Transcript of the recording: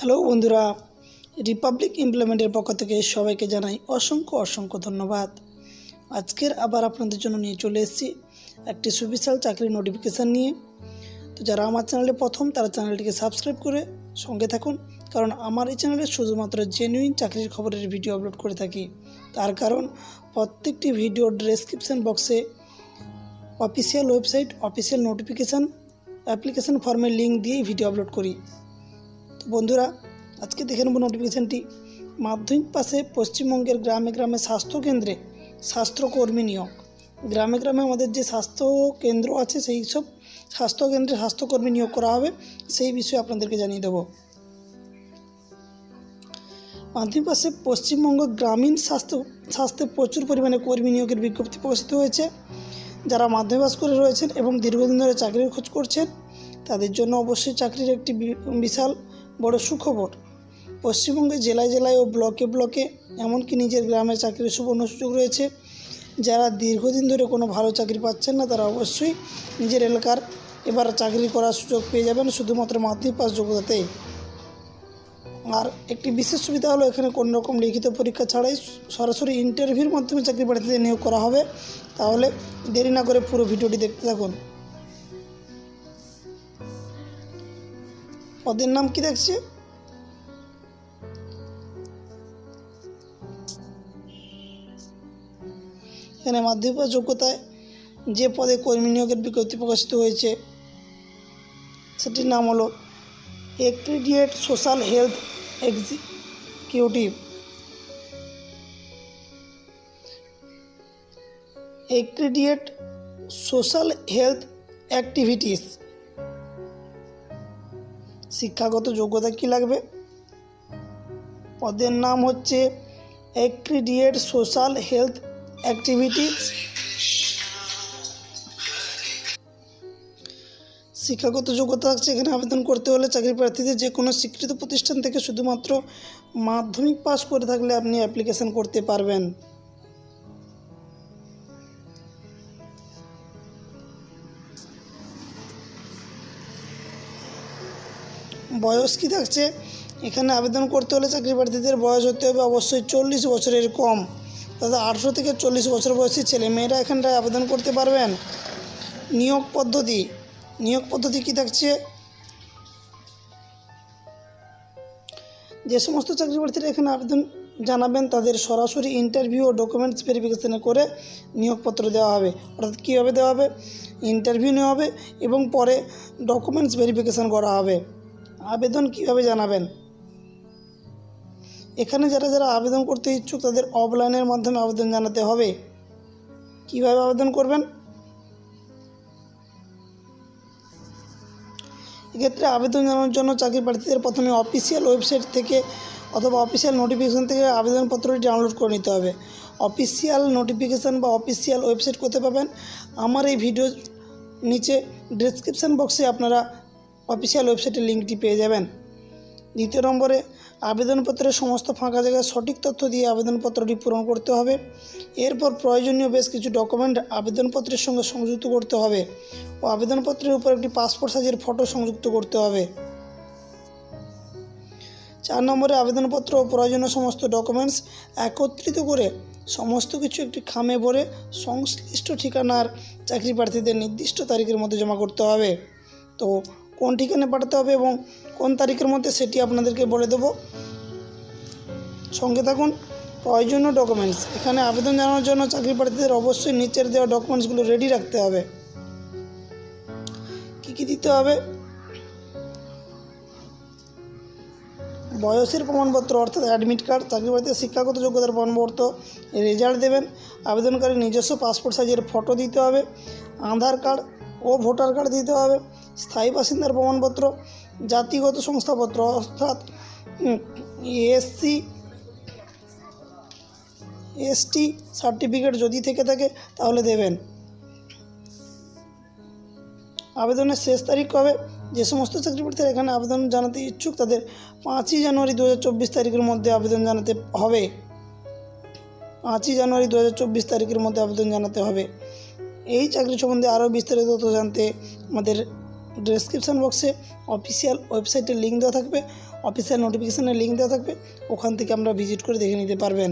Hello বন্ধুরা Republic ইমপ্লিমেন্টের পক্ষ থেকে সবাইকে জানাই অসংখ্য অসংখ্য ধন্যবাদ। আজকের আবার আপনাদের জন্য নিয়ে চলে এসেছি একটি সুবিশাল চাকরির নোটিফিকেশান নিয়ে। তো যারা আমার চ্যানেলে প্রথম, তারা চ্যানেলটিকে সাবস্ক্রাইব করে সঙ্গে থাকুন, কারণ আমার এই চ্যানেলে শুধুমাত্র জেনুইন চাকরির খবরের ভিডিও আপলোড করে থাকি। তার কারণ, প্রত্যেকটি ভিডিওর ডেসক্রিপশন বক্সে official website official notification application ফর্মের লিঙ্ক দিয়েই ভিডিও আপলোড করি। বন্ধুরা, আজকে দেখে নেব নোটিফিকেশানটি মাধ্যমিক পাশে পশ্চিমবঙ্গের গ্রামে গ্রামে স্বাস্থ্যকেন্দ্রে স্বাস্থ্যকর্মী নিয়োগ। গ্রামে গ্রামে আমাদের যে স্বাস্থ্য কেন্দ্র আছে, সেই সব স্বাস্থ্যকেন্দ্রে স্বাস্থ্যকর্মী নিয়োগ করা হবে, সেই বিষয়ে আপনাদেরকে জানিয়ে দেবো। মাধ্যমিক পাশে পশ্চিমবঙ্গ গ্রামীণ স্বাস্থ্য, স্বাস্থ্যে প্রচুর পরিমাণে কর্মী নিয়োগের বিজ্ঞপ্তি প্রকাশিত হয়েছে। যারা মাধ্যমিক পাস করে রয়েছেন এবং দীর্ঘদিন ধরে চাকরির খোঁজ করছেন, তাদের জন্য অবশ্যই চাকরির একটি বিশাল বড় সুখবর। পশ্চিমবঙ্গে জেলায় জেলায় ও ব্লকে ব্লকে এমনকি নিজের গ্রামে চাকরির সুবর্ণ সুযোগ রয়েছে। যারা দীর্ঘদিন ধরে কোনো ভালো চাকরি পাচ্ছেন না, তারা অবশ্যই নিজের এলাকার এবার চাকরি করার সুযোগ পেয়ে যাবেন শুধুমাত্র মাধ্যমিক পাস যোগ্যতাতেই। আর একটি বিশেষ সুবিধা হলো এখানে কোনো রকম লিখিত পরীক্ষা ছাড়াই সরাসরি ইন্টারভিউর মাধ্যমে চাকরি প্রার্থীদের নিয়োগ করা হবে। তাহলে দেরি না করে পুরো ভিডিওটি দেখতে থাকুন। পদের নাম কি দেখছে? এখানে মাধ্যমিক যোগ্যতায় যে পদে কর্মী নিয়োগের বিজ্ঞপ্তি প্রকাশিত হয়েছে, সেটির নাম হলো accredited social health executive accredited social health activities শিক্ষাগত যোগ্যতা কি লাগবে? পদের নাম হচ্ছে অ্যাক্রিডিয়েট সোশ্যাল হেলথ অ্যাক্টিভিটিস শিক্ষাগত যোগ্যতা থাকছে এখানে আবেদন করতে হলে চাকরি প্রার্থীদের যে কোনো স্বীকৃত প্রতিষ্ঠান থেকে শুধুমাত্র মাধ্যমিক পাস করে থাকলে আপনি অ্যাপ্লিকেশন করতে পারবেন। বয়স কি থাকছে? এখানে আবেদন করতে হলে চাকরি প্রার্থীদের বয়স হতে হবে অবশ্যই চল্লিশ বছরের কম। অর্থাৎ আঠেরো থেকে চল্লিশ বছর বয়সী ছেলে মেয়েরা এখানটায় আবেদন করতে পারবেন। নিয়োগ পদ্ধতি নিয়োগ পদ্ধতি কি থাকছে? যে সমস্ত চাকরি প্রার্থীরা এখানে আবেদন জানাবেন, তাদের সরাসরি ইন্টারভিউ ও ডকুমেন্টস ভেরিফিকেশানে করে নিয়োগপত্র দেওয়া হবে। অর্থাৎ কীভাবে দেওয়া হবে? ইন্টারভিউ নেওয়া হবে এবং পরে ডকুমেন্টস ভেরিফিকেশান করা হবে। আবেদন কীভাবে জানাবেন? এখানে যারা যারা আবেদন করতে ইচ্ছুক, তাদের অফলাইনের মাধ্যমে আবেদন জানাতে হবে। কীভাবে আবেদন করবেন? এক্ষেত্রে আবেদন জানানোর জন্য চাকরি প্রার্থীদের প্রথমে অফিসিয়াল ওয়েবসাইট থেকে অথবা অফিসিয়াল নোটিফিকেশান থেকে আবেদনপত্রটি ডাউনলোড করে নিতে হবে। অফিসিয়াল নোটিফিকেশান বা অফিসিয়াল ওয়েবসাইট করতে পাবেন? আমার এই ভিডিওর নিচে ডেসক্রিপশান বক্সে আপনারা অফিসিয়াল ওয়েবসাইটের লিঙ্কটি পেয়ে যাবেন। দ্বিতীয় নম্বরে, আবেদনপত্রের সমস্ত ফাঁকা জায়গায় সঠিক তথ্য দিয়ে আবেদনপত্রটি পূরণ করতে হবে। এরপর প্রয়োজনীয় বেশ কিছু ডকুমেন্ট আবেদনপত্রের সঙ্গে সংযুক্ত করতে হবে ও আবেদনপত্রের উপর একটি পাসপোর্ট সাইজের ফটো সংযুক্ত করতে হবে। চার নম্বরে, আবেদনপত্র ও প্রয়োজনীয় সমস্ত ডকুমেন্টস একত্রিত করে সমস্ত কিছু একটি খামে ভরে সংশ্লিষ্ট ঠিকানার চাকরি প্রার্থীদের নির্দিষ্ট তারিখের মধ্যে জমা করতে হবে। তো কোন ঠিকানায় পাঠাতে হবে এবং কোন তারিখের মধ্যে সেটি আপনাদেরকে বলে দেবো। সঙ্গে থাকুন, প্রয়োজনীয় ডকুমেন্টস এখানে আবেদন জানানোর জন্য চাকরি প্রার্থীদের অবশ্যই নিচের দেওয়া ডকুমেন্টসগুলো রেডি রাখতে হবে। কী কী দিতে হবে? বয়সের প্রমাণপত্র, অর্থাৎ অ্যাডমিট কার্ড চাকরি প্রার্থীর শিক্ষাগত যোগ্যতার প্রমাণপত্র রেজাল্ট দেবেন। আবেদনকারী নিজস্ব পাসপোর্ট সাইজের ফটো দিতে হবে। আধার কার্ড ও ভোটার কার্ড দিতে হবে। স্থায়ী বাসিন্দার প্রমাণপত্র, জাতিগত সংস্থাপত্র, অর্থাৎ এসসি, এসটি সার্টিফিকেট যদি থেকে থাকে, তাহলে দেবেন। আবেদনের শেষ তারিখ কবে? যে সমস্ত চাকরি প্রার্থীরা এখানে আবেদন জানাতে ইচ্ছুক, তাদের পাঁচই জানুয়ারি দু হাজার চব্বিশ তারিখের মধ্যে আবেদন জানাতে হবে। পাঁচই জানুয়ারি দু হাজার চব্বিশ তারিখের মধ্যে আবেদন জানাতে হবে। এই চাকরি সম্বন্ধে আরও বিস্তারিত তথ্য জানতে আমাদের ডেসক্রিপশান বক্সে অফিসিয়াল ওয়েবসাইটের লিঙ্ক দেওয়া থাকবে। অফিসিয়াল নোটিফিকেশানের লিঙ্ক দেওয়া থাকবে। ওখান থেকে আমরা ভিজিট করে দেখে নিতে পারবেন।